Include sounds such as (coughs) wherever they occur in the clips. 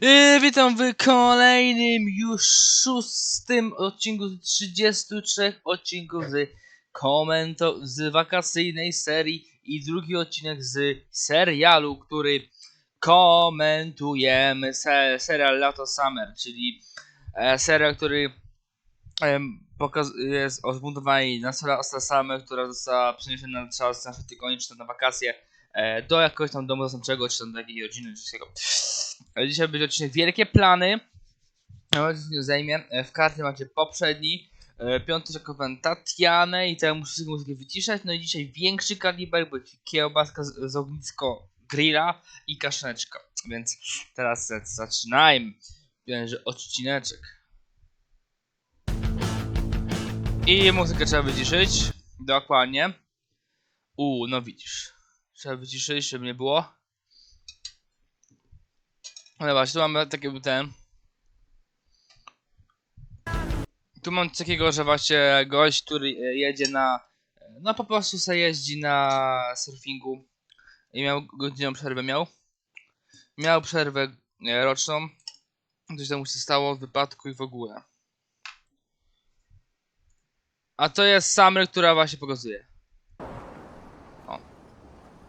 Yy, witam w kolejnym już szóstym odcinku z 33 odcinków z komento z wakacyjnej serii i drugi odcinek z serialu, który komentujemy se, serial Lato Summer, czyli e, serial, który pokaz- jest o zbudowaniu na serial Summer, która została przeniesiona na czas na tygodnie czy na wakacje e, do jakiegoś tam domu zastępczego, czy tam do jakiejś rodziny, czy czego. Dzisiaj będzie odcinek Wielkie Plany. Ja zajmie. E, W karcie macie poprzedni. e, Piąty zakowany Tatianę i teraz muszę muzykę wyciszać. No i dzisiaj większy kaliber, bo kiełbaska z, z ognisko grilla i kaszaneczka. Więc teraz za- zaczynajmy. Będzie odcineczek. I muzykę trzeba wyciszyć. Dokładnie. U, no widzisz. Trzeba wyciszyć, żeby nie było. No właśnie, tu mamy taki ten. Tu mam coś takiego, że właśnie gość, który e, jedzie na. No po prostu se jeździ na surfingu. I miał godzinną przerwę miał. Miał przerwę e, roczną. Coś tam mu się stało w wypadku i w ogóle. A to jest Summer, która właśnie pokazuje. O.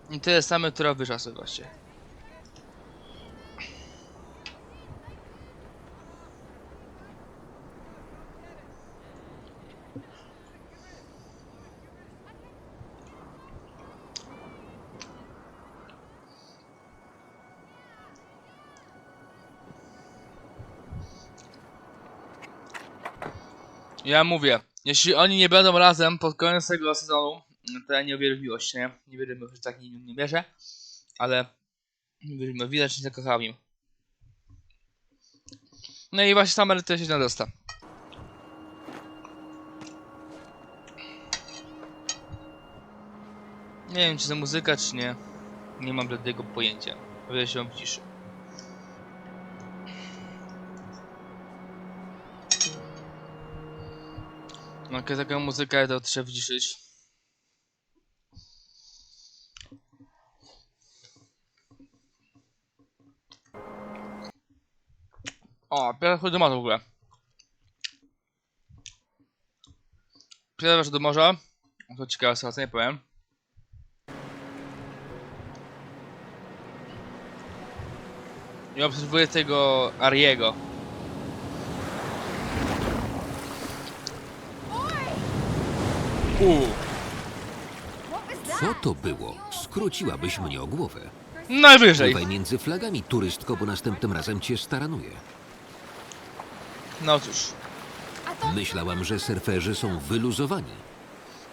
I to jest Summer, która wyszła sobie właśnie. Ja mówię, jeśli oni nie będą razem pod koniec tego sezonu, to ja nie uwierzę w miłość, nie? Nie wierzę, że tak nie, nie wierzę, ale wierzę, widać, że się zakochał im. No i właśnie Summer też się nadosta. Nie wiem, czy to muzyka, czy nie. Nie mam żadnego pojęcia. Powiem się w ciszy. No, jak taką muzykę to trzeba wyciszyć. O, pierwszy do morza w ogóle. Pierwszy do morza. To ciekawe sytuacja, nie powiem. I obserwuję tego Ariego. Uuu. Co to było? Skróciłabyś mnie o głowę. Najwyżej. Między flagami, turystko, bo następnym razem cię staranuję. No cóż. Myślałam, że surferzy są wyluzowani.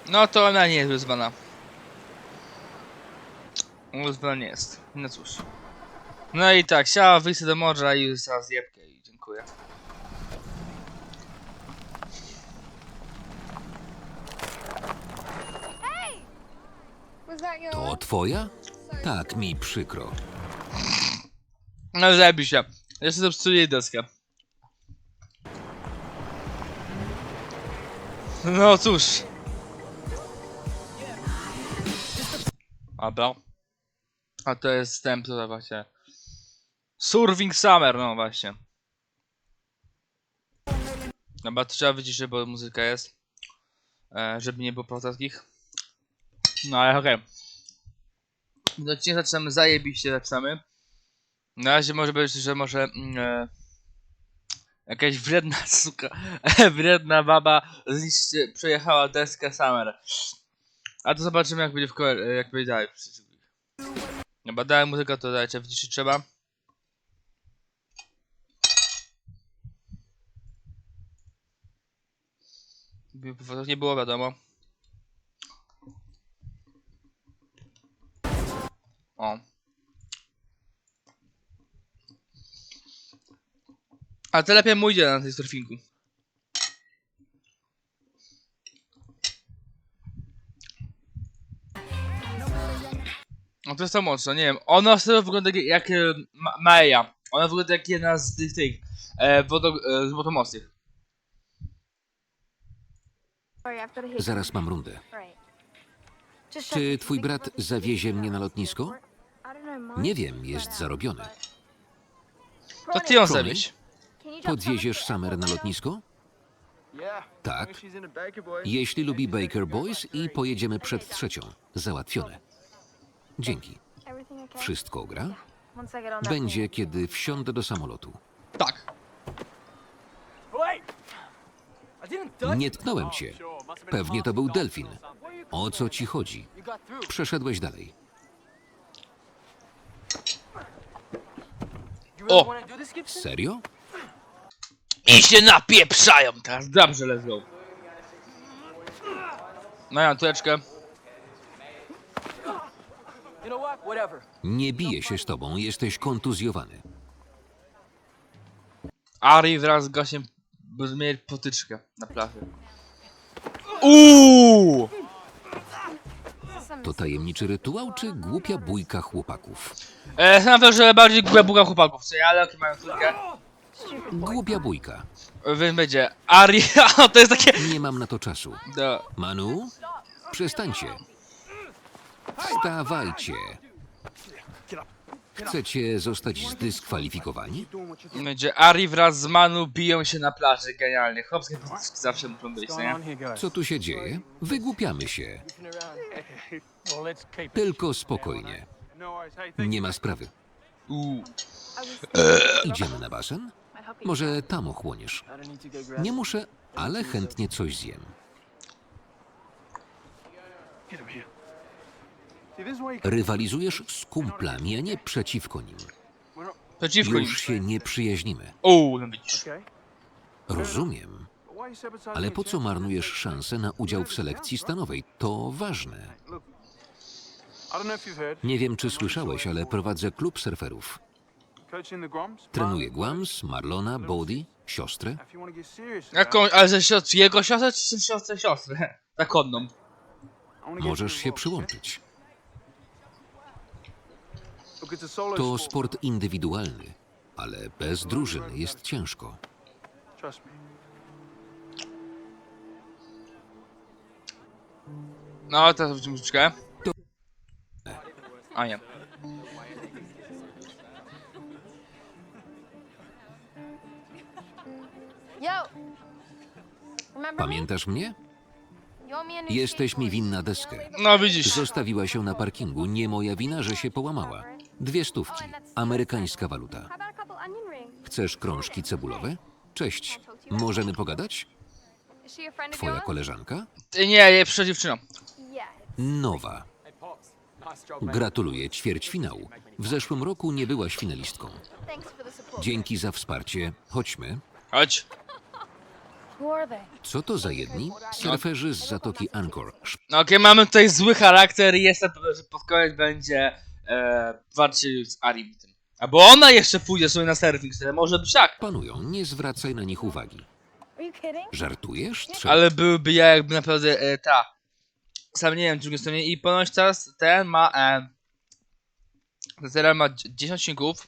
No to ona nie jest wyzwana. Wyzwana nie jest. No cóż. No i tak, chciała wyjść do morza i za zjebkę i dziękuję. Was that your To twoja? Tak, mi przykro. No zabi się. Jeszcze zepsuję jej deskę. No cóż. Dobra. A to jest wstęp tutaj właśnie. Surfing Summer, no właśnie. Dobra, to trzeba wyciszyć, bo muzyka jest. E, żeby nie było powtarzkich. No ale okej. Okay. Do odcinka zaczynamy, zajebiście zaczynamy. Na razie może być, że może mm, e, jakaś wredna (laughs) suka, (laughs) wredna baba zniszczy, przejechała deskę Summer. A to zobaczymy jak będzie w kole, jak będzie dalej. No badałem muzykę, to dajcie wyciszyć trzeba. By powodów nie było wiadomo. O. A to lepiej mu idzie na tej surfingu. No to jest to mocno, nie wiem. Ona sobie wygląda jak, jak e, Ma- Maja. Ona wygląda jak jedna z tych, tych e, wodo, e, z wodomostych. Sorry, I've got to hit. Zaraz mam rundę. Czy twój brat zawiezie mnie na lotnisko? I don't know, Mom. Nie wiem, jest zarobiony. To ty ją jump Podwieziesz Summer na lotnisko? Tak. Jeśli lubi Baker Boys i pojedziemy przed trzecią. Załatwione. Dzięki. Wszystko gra? Będzie, kiedy wsiądę do samolotu. Tak. Nie tknąłem cię. Pewnie to był delfin. O co ci chodzi? Przeszedłeś dalej. O! Serio? I się napieprzają teraz. Dobrze, let's go. No ja tureczkę. Nie biję się z tobą, jesteś kontuzjowany. Ari wraz z Gosiem zmieli potyczkę na plaży. Uuu! To tajemniczy rytuał czy głupia bójka chłopaków? E, to, że bardziej głupia buga chłopaków, co ja, ale oki mają trójkę. Głupia bójka. E, Więc będzie Ari, (laughs) a to jest takie... Nie mam na to czasu. No. Manu? Przestańcie. Wstawajcie. Chcecie zostać zdyskwalifikowani? Będzie Ari wraz z Manu biją się na plaży, genialnie. Chłopskie potyczki zawsze muszą być, co nie? Co tu się dzieje? Wygłupiamy się. Tylko spokojnie. Nie ma sprawy. Uuu. Idziemy na basen? Może tam ochłoniesz. Nie muszę, ale chętnie coś zjem. Rywalizujesz z kumplami, a nie przeciwko nim. Przeciwko nim. Już się nie przyjaźnimy. Uuu, no widzisz. Rozumiem. Ale po co marnujesz szansę na udział w selekcji stanowej? To ważne. Nie wiem, czy słyszałeś, ale prowadzę klub surferów. Trenuję Guams, Marlona, Bodhi, siostrę. Jaką, ale ze jego siostrę czy siostrę siostrę? Zakonną. Możesz się przyłączyć. To sport indywidualny, ale bez drużyny jest ciężko. No, teraz wrócimy muzyczkę. To- A nie. Pamiętasz mnie? Jesteś mi winna deskę. No widzisz. Zostawiła się na parkingu, nie moja wina, że się połamała. Dwie stówki, amerykańska waluta. Chcesz krążki cebulowe? Cześć, możemy pogadać? Twoja koleżanka? Nie, nie, przyszła dziewczyną. Yeah. Nowa. Gratuluję ćwierćfinału. W zeszłym roku nie byłaś finalistką. Dzięki za wsparcie. Chodźmy. Chodź. Co to za jedni? Surferzy z Zatoki Angkor. No okej, mamy tutaj zły charakter i jestem pewien, że pod koniec będzie e, walczył z Arim tym. Albo ona jeszcze pójdzie sobie na surfing, to może być tak. Panują, nie zwracaj na nich uwagi. Are you kidding? Żartujesz? Trzeba Ale byłby ja jakby naprawdę e, ta. Sam nie wiem, w drugiej stronie. I ponoć teraz ten ma. E, ten serial ma 10 odcinków.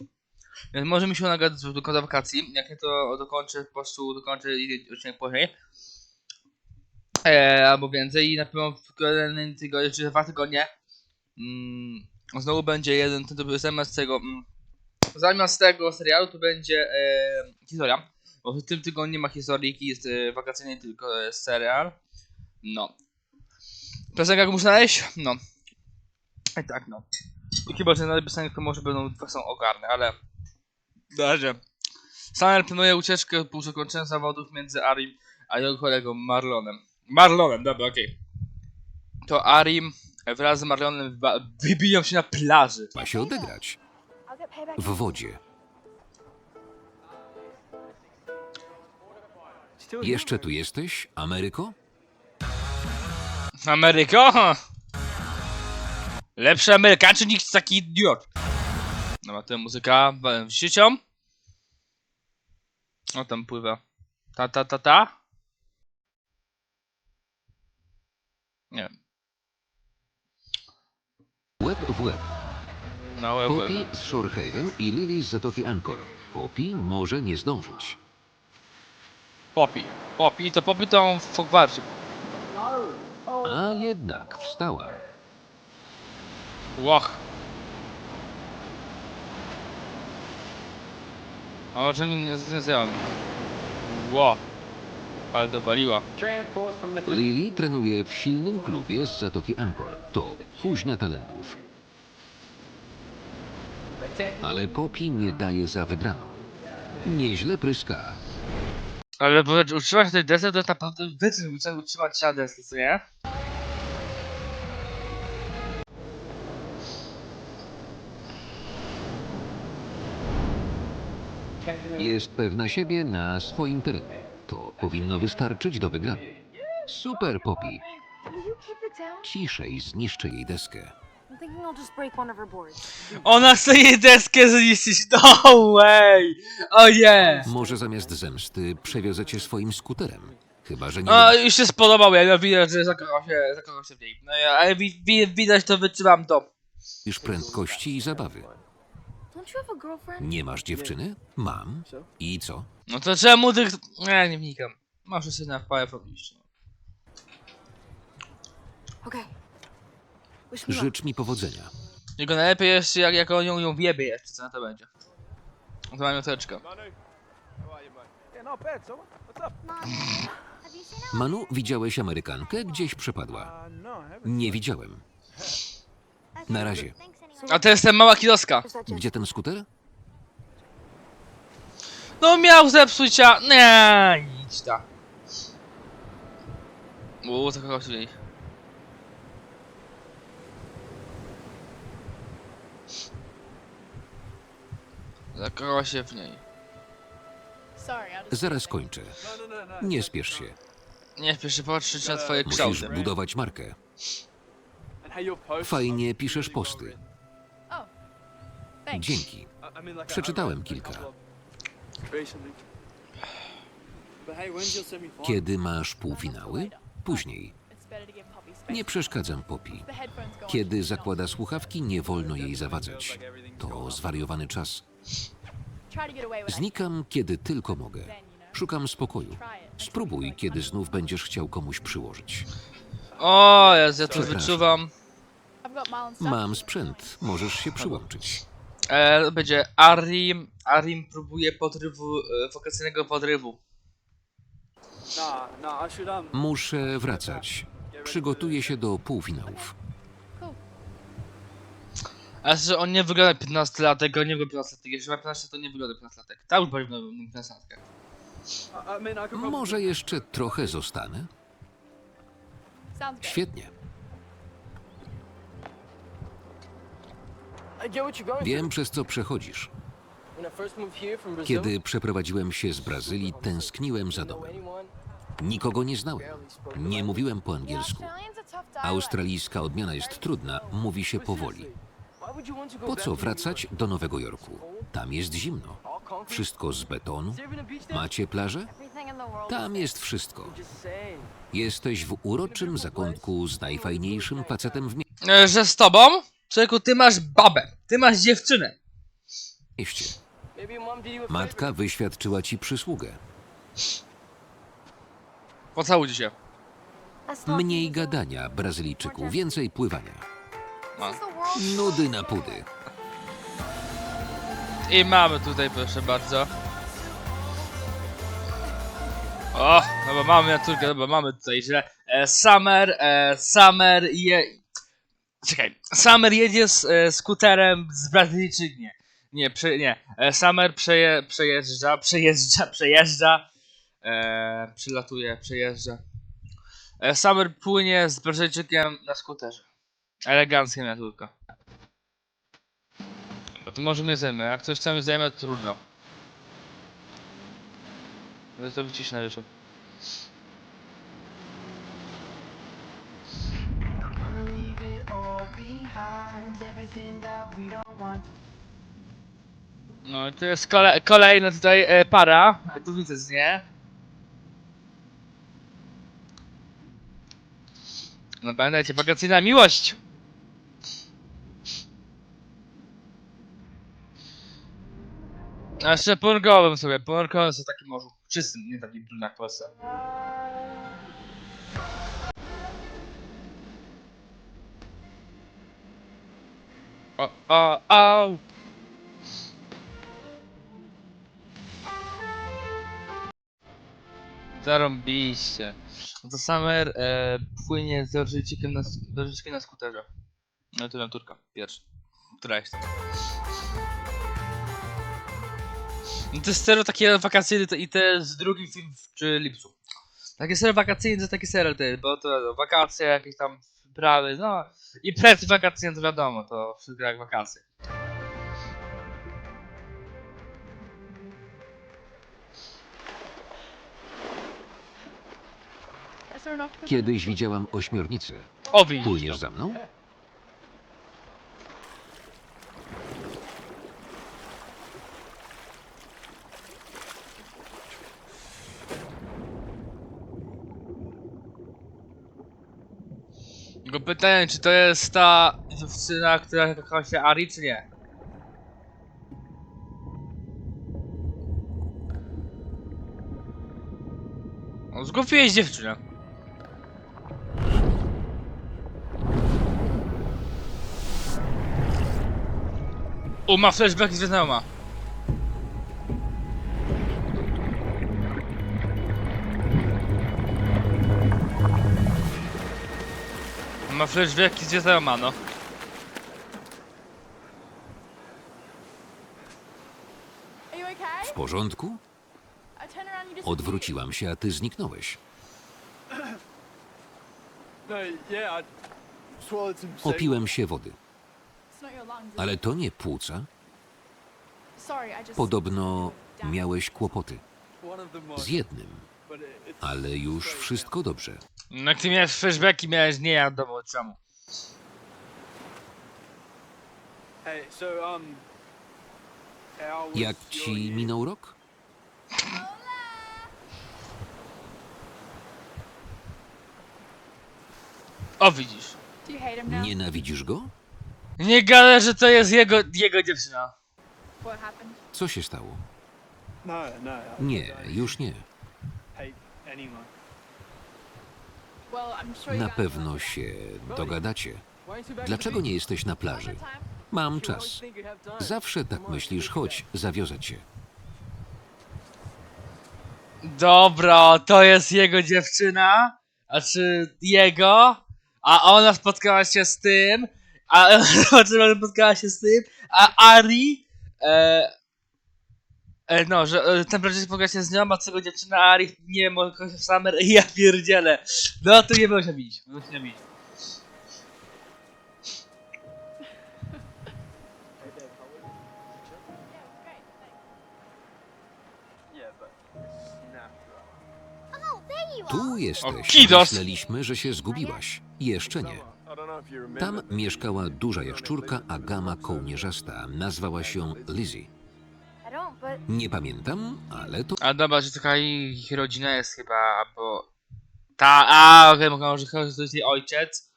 Więc może mi się nagadać do końca wakacji. Jak nie to dokończę, po prostu dokończę i odcinek później. E, albo więcej. I na pewno w kolejnym tygodniu, czy dwa tygodnie. Mm, znowu będzie jeden, to był zamiast tego. Mm, zamiast tego serialu to będzie e, historia. Bo w tym tygodniu nie ma historyjki, jest e, wakacyjny tylko e, serial. No. Piosenkę muszę znaleźć? No. I tak no. I chyba, że na piosenkę to może będą dwa są ogarne, ale... Na razie. Samuel planuje ucieczkę po zakończeniu zawodów między Arim a jego kolegą Marlonem. Marlonem, dobra, okej. To Arim wraz z Marlonem wybiją się na plaży. ma się odegrać. W wodzie. Jeszcze tu jesteś, Ameryko? Ameryko? Lepszy Amerykańczyk niż taki idiot. No ma tę muzyka w siecią. O tam pływa. Ta ta ta ta. Nie wiem. Łeb w łeb. No łeb. Poppy z Shorehaven i Lily z Zatoki Angkor. Poppy może nie zdążyć. Poppy. Poppy to Poppy to on w Hogwarcie. A jednak wstała. Łoch. A o czym nie związałem? Ło. Ale to paliła. Lily trenuje w silnym klubie z Zatoki Angkor. To kuźnia talentów. Ale Poppy nie daje za wygraną. Nieźle pryska. Ale bo utrzymać tej desy to jest naprawdę wytrzym, trzeba utrzymać się na desy, co nie? Jest pewna siebie na swoim terenie. To powinno wystarczyć do wygranej. Super, Poppy. Ciszej zniszczę jej deskę. I'm thinking I'll just break one of her boards. Ona chce jej deskę zniszczyć, (laughs) no way! O nie! Może zamiast zemsty przewiozę cię swoim skuterem. Chyba, że nie... No już się spodobał, ja widać, że zakochał się, zakochał się w niej. No ja, ale wi, wi, widać to, wytrzymam to. lubisz prędkości i zabawy. Don't you have a girlfriend? Nie masz dziewczyny? Mam. I co? No to czemu tych... Nie, nie wnikam. Może się na wpałę podnieść. Okay. Wish me luck. Życz mi powodzenia. Tylko najlepiej jeszcze jak, jak on ją, ją wiebie jeszcze, co na to będzie. No to mam mioteczkę. Yeah, not bad, so what's up? Mom, have you seen Manu, widziałeś Amerykankę? Gdzieś przepadła. Uh, no, I haven't. Nie widziałem. (laughs) Na razie. A to jest ten mała that Gdzie ten skuter? No miał zepsuć, a... Nie, idź ta. Uuu, zakochał się w niej. Zakochał się w niej. Zaraz kończę. Nie spiesz się. Nie śpiesz się patrzeć na twoje Musisz kształty. budować markę. Fajnie piszesz posty. Dzięki. Przeczytałem kilka. Kiedy masz półfinały? Później. Nie przeszkadzam Poppy. Kiedy zakłada słuchawki, nie wolno jej zawadzać. To zwariowany czas. Znikam, kiedy tylko mogę. Szukam spokoju. Spróbuj, kiedy znów będziesz chciał komuś przyłożyć. O, ja, ja to Przepraszam. wyczuwam. Mam sprzęt, możesz się przyłączyć. E, będzie Arim. Arim próbuje podrywu, e, wakacyjnego podrywu. Muszę wracać. Przygotuję się do półfinałów. A że on nie wygląda 15 latek, on nie wygląda 15 latek. Jeśli ma 15 to nie wygląda 15 latek. Tak już powinno wyglądać 15 latek. I, I mean, I could probably... Może jeszcze trochę zostanę? Sounds good. Świetnie. I get what you're going Wiem, przez co przechodzisz. Kiedy przeprowadziłem się z Brazylii, tęskniłem za domem. Nikogo nie znałem. Nie mówiłem po angielsku. Australijska odmiana jest trudna, mówi się powoli. Po co wracać do Nowego Jorku? Tam jest zimno. Wszystko z betonu. Macie plażę? Tam jest wszystko. Jesteś w uroczym zakątku z najfajniejszym facetem w E, że z tobą? Człowieku, ty masz babę. Ty masz dziewczynę. favor. Matka wyświadczyła ci przysługę. Pocałujcie się. Mniej gadania, Brazylijczyku, więcej pływania. World's Nudy na pudy. I mamy tutaj, proszę bardzo. O, no bo mamy naturkę, no bo mamy tutaj źle. E, Summer, e, Summer je... Czekaj, Summer jedzie z e, skuterem z Brazylijczyk, nie. Nie, prze, nie. E, Summer przeje, przejeżdża, przejeżdża, przejeżdża. E, przylatuje, przejeżdża. E, Summer płynie z Brazylijczykiem na skuterze. Eleganckie naturka. No to może mnie zajmę, jak coś tam zajmę, to trudno. Ale to wyciszę rzeczy. No i to jest kole kolejna tutaj e, para. Tu widzę z nie. No pamiętajcie, wakacyjna miłość! A jeszcze ponurkowym sobie, ponurkowym sobie takim morzu czystym, nie takim brudnym jak w Polsce. O, o, au! Zarąbiście. To Summer e, płynie z dożyczkiem na, dożyczkiem na skuterze. No to naturka, pierwszy. Która? No to jest serial takie wakacyjne to i te z drugim film czy lipcu. Takie serio wakacyjne to takie serial te, bo to no, wakacje, jakieś tam prawy, no i przed wakacje to wiadomo, to wszystko jak wakacje. To Kiedyś widziałam ośmiornicę. O widzisz. Płyniesz za mną? Pytanie, czy to jest ta dziewczyna, która kocha się Ari, czy nie? No, zgubiłeś dziewczynę. U, ma flashback z Wietnama. Ma no. Are you okay? W porządku? Odwróciłam się, a ty zniknąłeś. (coughs) No. Opiłem się wody. Ale to nie płuca. Podobno miałeś kłopoty. Z jednym, ale już wszystko dobrze. No jak ty miałeś flashbacki, miałeś nie ja domu czemu. Hey, so um, how was Jak your ci year? minął rok? O widzisz. Do you hate him now? Nienawidzisz go? Nie gadaj, że to jest jego, jego dziewczyna. What happened? Co się stało? No, no. I Nie, don't już nie. hate anyone. Well, I'm sure you Na pewno się dogadacie. Dlaczego nie jesteś na plaży? Mam czas. Zawsze tak myślisz, chodź, zawiozę cię. Dobra, to jest jego dziewczyna, a czy jego, a ona spotkała się z tym, a znaczy (laughs) ona spotkała się z tym, a Ari, e, no, że e, spotkał się z nią, a co dziewczyna Ari, nie wiem, kogoś w Summer i (laughs) ja pierdzielę. No to nie było się bić, było się bić. Tu jesteś. kidos. Myśleliśmy, że się zgubiła. Jeszcze nie. Tam mieszkała duża jaszczurka, a gama kołnierzysta. Nazwała się Lizzie. Nie pamiętam, ale to A dobra, że taka ich rodzina jest chyba, bo... Ta, a, okej, okay, może chodzi to jest jej ojciec,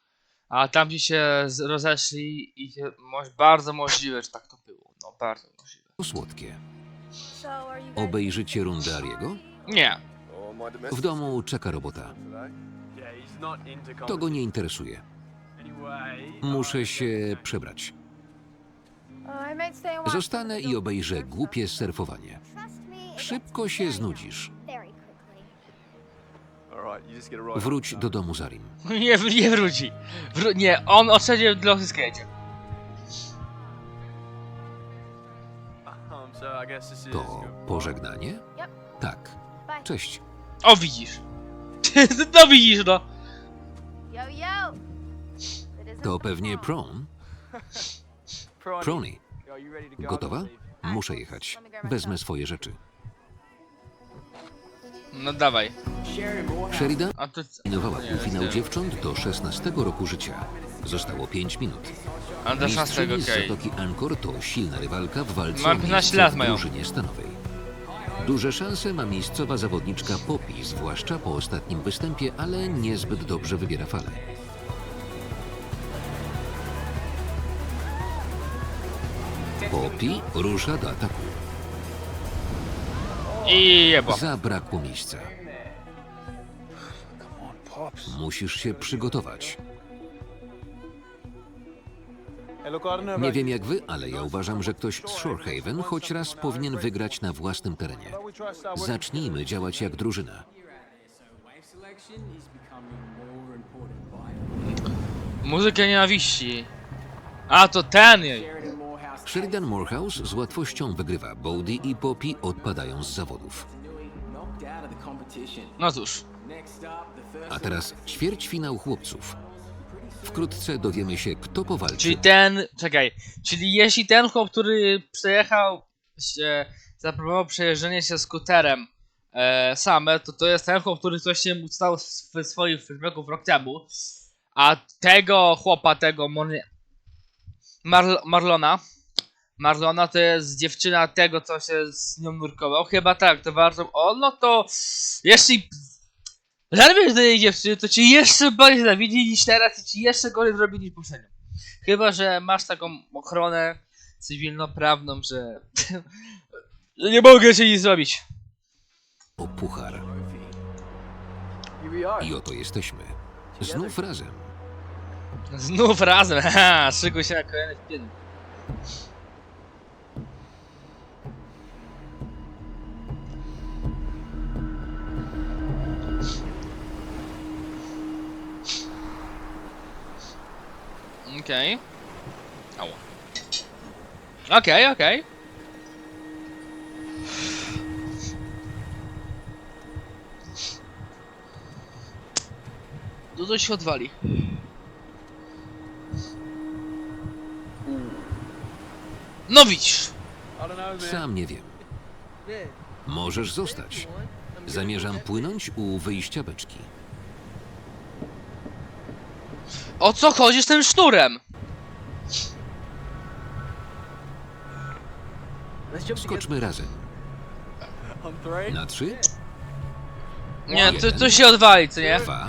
a tamci się z- rozeszli i się, moż, bardzo możliwe, że tak to było, no bardzo możliwe. słodkie. Obejrzycie rundę Ariego? Nie, W domu czeka robota. To go nie interesuje. Muszę się przebrać. Zostanę i obejrzę głupie surfowanie. Szybko się znudzisz. Wróć do domu Zarim. (laughs) nie, nie wróci. Wró nie, on odszedł do skate. To pożegnanie? Tak. Cześć. O widzisz. (laughs) no widzisz, no. To pewnie prom. (laughs) Go? Gotowa? Muszę jechać. Wezmę swoje rzeczy. No dawaj. Sheridan A to... Minowała Nie, półfinał dziewcząt do 16 roku życia. Zostało 5 minut. A do 16, Mistrzyni z okej. Zatoki Angkor to silna rywalka w walce Mam o 15 miejsce lat w mają. drużynie stanowej. Duże szanse ma miejscowa zawodniczka Poppy, zwłaszcza po ostatnim występie, ale niezbyt dobrze wybiera fale. Poppy rusza do ataku. I jebo. Zabrakło miejsca. Musisz się przygotować. Nie wiem jak wy, ale ja uważam, że ktoś z Shorehaven choć raz powinien wygrać na własnym terenie. Zacznijmy działać jak drużyna. Muzyka nienawiści. A, to ten jej. Sheridan Morehouse z łatwością wygrywa. Bodie i Poppy odpadają z zawodów. No cóż. A teraz ćwierćfinał chłopców. Wkrótce dowiemy się, kto powalczy. Czyli ten, czekaj, czyli jeśli ten chłop, który przejechał, się, zaproponował przejeżdżenie się skuterem e, same, to to jest ten chłop, który coś się mu stał w swoich filmików rok temu, a tego chłopa, tego Mon- Marl Marlona, Marlona to jest dziewczyna tego, co się z nią nurkował, chyba tak, to bardzo, o no to, jeśli Zerwiesz do jej dziewczyny, to ci jeszcze bardziej zawidzi niż teraz i ci jeszcze gorzej zrobi niż poprzednio. Chyba, że masz taką ochronę cywilnoprawną, że... że (laughs) nie mogę ci nic zrobić. O puchar. I oto jesteśmy. Znów razem. Znów razem, (laughs) haha, szykuj się na kolejny film. Okej. Okay. Okej, okej. Dużo się odwali. No widzisz. Sam nie wiem. Możesz zostać. Zamierzam płynąć u wyjścia beczki. O co chodzi z tym sznurem? Skoczmy razem. Na trzy, Nie, to, to się odwali, co nie? dwa,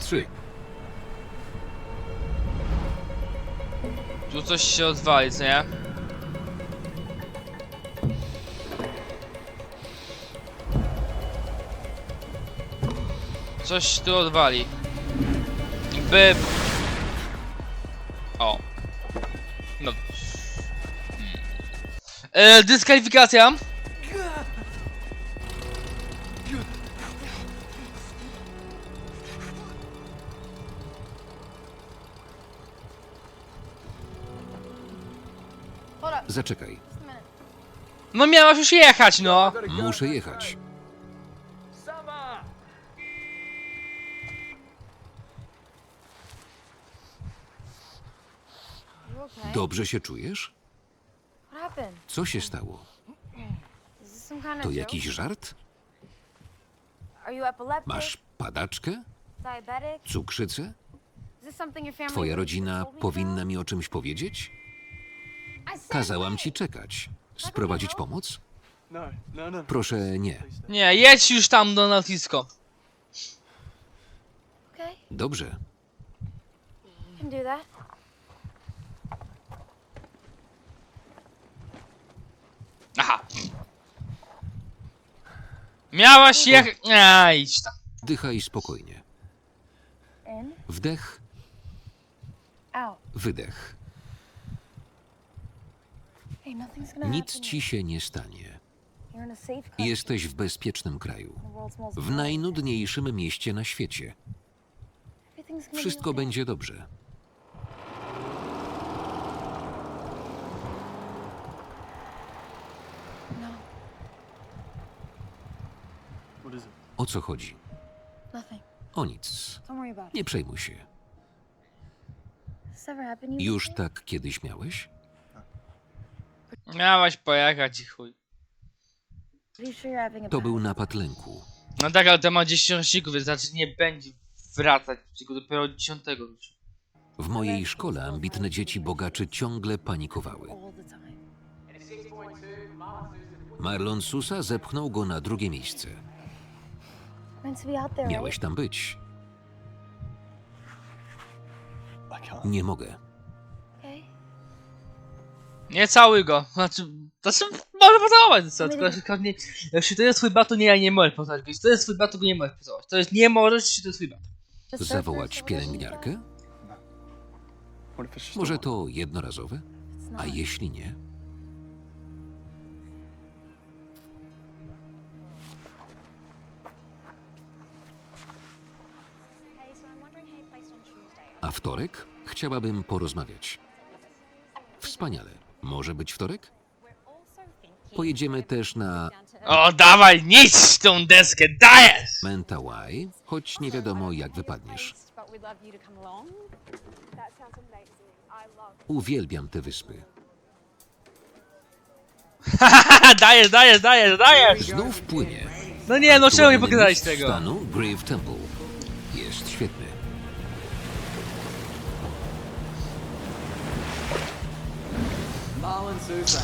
trzy. Tu coś się odwali, co nie? Coś tu odwali. By... O. No. Hmm. E, dyskwalifikacja. Zaczekaj. No miałaś już jechać, no. Muszę jechać. Dobrze się czujesz? Co się stało? To jakiś żart? Masz padaczkę? Cukrzycę? Twoja rodzina powinna mi o czymś powiedzieć? Kazałam ci czekać. Sprowadzić pomoc? No, no, no. Proszę nie. Nie, jedź już tam do lotnisko. Dobrze. you can do that. Aha. Miałaś jechać... A, idź tam. Dychaj spokojnie. In, Wdech, out. wydech. Hey, nothing's gonna Nic happen. ci się nie stanie. You're in a safe country. Jesteś w bezpiecznym kraju. The world's most W najnudniejszym mieście na świecie. Everything's gonna be Wszystko okay. będzie dobrze. No, What is it? O co chodzi? nothing. O nic. Don't worry about it. Nie przejmuj się. Has this ever happened to you Już before? tak kiedyś miałeś? Miałaś pojechać i chuj. Are you sure you're having a To bad był napad lęku. No tak, ale to ma 10 roczników, więc znaczy nie będzie wracać, tylko dopiero 10 już. W mojej szkole ambitne dzieci bogaczy ciągle panikowały. all the time? Marlon Susa zepchnął go na drugie miejsce. Meant to be out there, Miałeś tam być. Nie mogę. Nie cały go, znaczy, znaczy może pocałować, co, tylko tylko nie, jeśli to jest twój bat, to nie, ja nie możesz pocałować, jeśli to jest twój bat, to go nie możesz pocałować, to jest nie możesz, jeśli to jest twój start Zawołać pielęgniarkę? Może to jednorazowe? A jeśli nie? A wtorek chciałabym porozmawiać. Wspaniale. Może być wtorek? Pojedziemy też na O, dawaj, nic tą deskę, dajesz! Mentawai, choć nie wiadomo jak wypadniesz. Uwielbiam te wyspy. Haha, (laughs) dajesz, dajesz, dajesz, dajesz! Znów płynie. No nie, no czemu nie Aktualny pokazałeś mistrz tego? stanu Grave Temple. Jest świetny.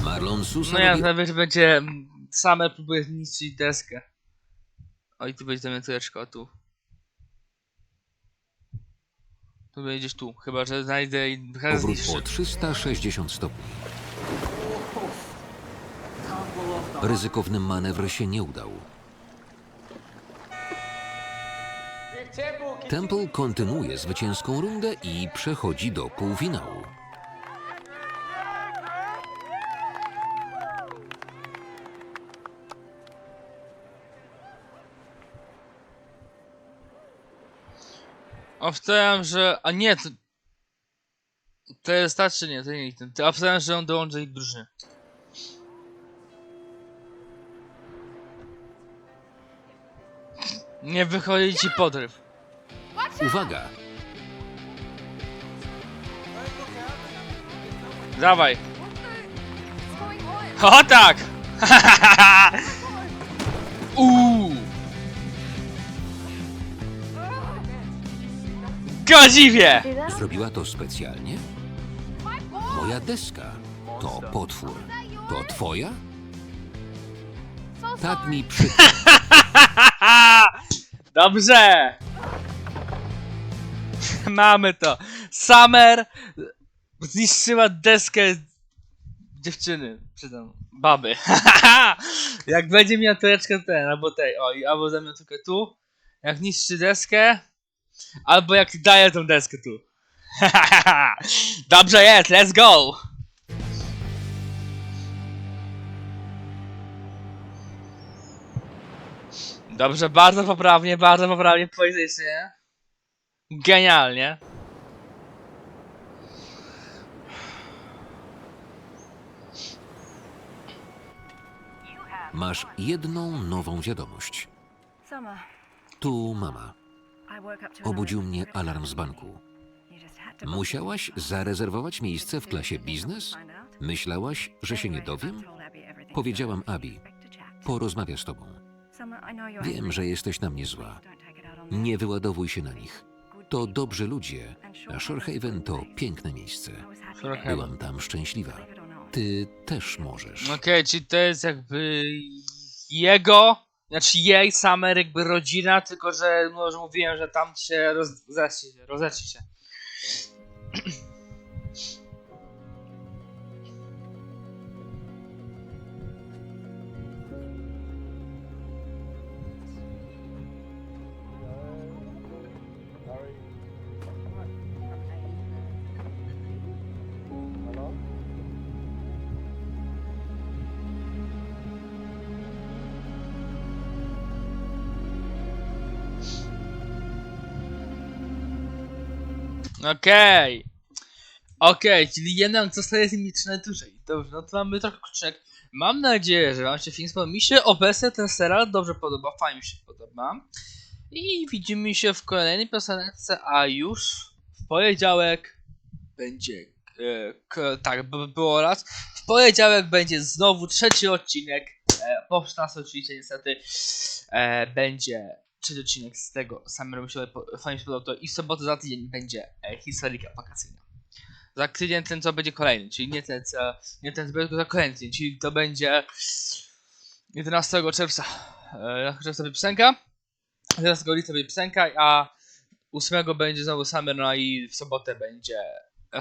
Marlon Sousa No ja robi nawet będzie mm, same próbuje zniszczyć deskę. O i tu będzie zamiateczka, o tu. Tu będzie gdzieś tu, chyba że znajdę i powrót zniszczę. o 360 stopni. Ryzykowny manewr się nie udał. Temple kontynuuje zwycięską rundę i przechodzi do półfinału. Obstawiam, że... A nie, to... To jest ta czy nie, to nie ten. To obstawiam, że on dołączy do ich drużyny. Nie wychodzi ci podryw. Uwaga! Dawaj. O tak! (laughs) Uuu! That? Zrobiła to specjalnie? Moja deska. To potwór. To twoja? Tak mi przykro. (laughs) Dobrze! (laughs) Mamy to. Summer zniszczyła deskę dziewczyny, czy tam baby. (laughs) Jak będzie miała tureczkę ten, albo tej, o, albo zamiast tylko tu, jak niszczy deskę, albo jak daje tą deskę tu. (laughs) Dobrze jest, let's go! Dobrze, bardzo poprawnie, bardzo poprawnie politycznie. Genialnie. Masz jedną nową wiadomość. Summer, Tu mama. Obudził mnie alarm z banku. Musiałaś zarezerwować miejsce w klasie biznes? Myślałaś, że się nie dowiem? Powiedziałam Abi. Porozmawia z tobą. Wiem, że jesteś na mnie zła. Nie wyładowuj się na nich. To dobrzy ludzie, a Shorehaven to piękne miejsce. Shorehaven. Byłam tam szczęśliwa. Ty też możesz. Okej, czyli to jest jakby jego, znaczy jej, Summer jakby rodzina, tylko że może mówiłem, że tam się rozeszli się, rozeszli się. Okej. Okej, czyli jednak zostaje z nimi na dłużej. Dobrze, no to mamy trochę krótszek. Mam nadzieję, że wam się film spodobał. Mi się obecnie ten serial dobrze podoba, fajnie mi się podoba. I widzimy się w kolejnej piosence, a już w poniedziałek będzie... E, tak, by było raz. W poniedziałek będzie znowu trzeci odcinek. E, po 16 oczywiście niestety e, będzie trzeci odcinek z tego samego się fajnie się podobał to i w sobotę za tydzień będzie e, historyjka wakacyjna. Za tydzień ten co będzie kolejny, czyli nie ten co, nie ten co będzie, tylko za kolejny tydzień, czyli to będzie 11 czerwca. E, czerwca będzie piosenka, 11 lipca będzie piosenka, a 8 będzie znowu Summer, no i w sobotę będzie,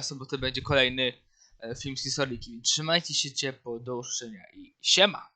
w sobotę będzie kolejny e, film z historyjki. Trzymajcie się ciepło, do usłyszenia i siema!